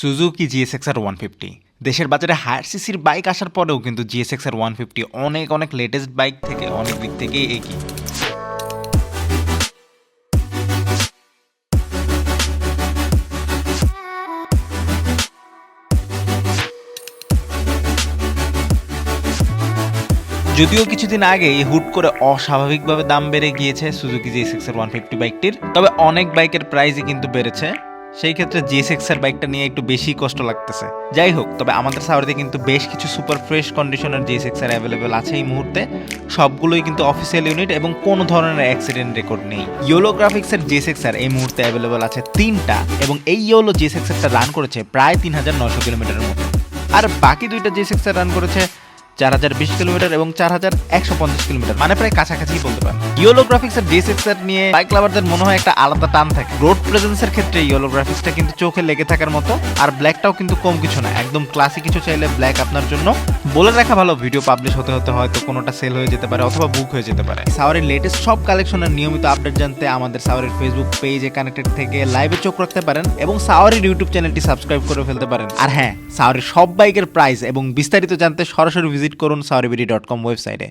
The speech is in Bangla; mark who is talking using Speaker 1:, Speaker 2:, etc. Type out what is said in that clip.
Speaker 1: Suzuki GSX R one fifty দেশের বাজারে হায়ার সিসির বাইক আসার পরেও কিন্তু জিএসএক্স আর ওয়ান ফিফটি অনেক অনেক লেটেস্ট বাইক থেকে, অনেক দিক থেকেই এগিয়ে যদিও কিছুদিন আগেই হুট করে অস্বাভাবিকভাবে দাম বেড়ে গিয়েছে সুজুকি জিএসএক্স এর ওয়ান ফিফটি বাইকটির তবে অনেক বাইকের প্রাইসই কিন্তু বেড়েছে। সেই ক্ষেত্রে জিএসএক্স এর বাইকটা নিয়ে একটু বেশি কষ্ট লাগতেছে। যাই হোক, তবে আমাদের সাউরিতে কিন্তু বেশ কিছু সুপার ফ্রেশ কন্ডিশনের জিএসএক্স এর অ্যাভেলেবেল আছে এই মুহূর্তে। সবগুলোই কিন্তু অফিসিয়াল ইউনিট এবং কোনো ধরনের অ্যাক্সিডেন্ট রেকর্ড নেই। ইয়োলো গ্রাফিক্স এর জিএসএক্স আর এই মুহূর্তে অ্যাভেলেবেল আছে তিনটা এবং এই ইয়োলো জিএসএক্স এরটা রান করেছে প্রায় তিন হাজার নশো কিলোমিটারের মতো। আর বাকি দুইটা জিএসএক্স এর রান করেছে চার হাজার বিশ কিলোমিটার এবং চার হাজার একশো পঞ্চাশ কিলোমিটার মানে প্রায় কাছাকাছি বলতে পারেন। এর নিয়ে বাইক লাভারদের মনে হয় একটা আলাদা টান থাকে। রোড ক্ষেত্রে কিন্তু চোখে লেগে থাকার মতো, আর ব্ল্যাকটাও কিন্তু কম কিছু না। একদম কিছু চাইলে ব্ল্যাক আপনার জন্য। বলে রাখা ভালো ভিডিও পাবলিশ হতে হতে হয়তো কোনোটা সেল হয়ে যেতে পারে অথবা বুক হয়ে যেতে পারে। সাওয়ারের লেটেস্ট সব কালেকশনের নিয়মিত আপডেট জানতে আমাদের সাওয়ারের ফেসবুক পেজে কানেক্টেড থেকে লাইভে চোখ রাখতে পারেন এবং সাওয়ারের ইউটিউব চ্যানেলটি সাবস্ক্রাইব করে ফেলতে পারেন। আর হ্যাঁ সাওয়ারের সব বাইকের প্রাইস এবং বিস্তারিত জানতে সরাসরি ভিজিট করুন সারবিডি ডট কম ওয়েবসাইটে।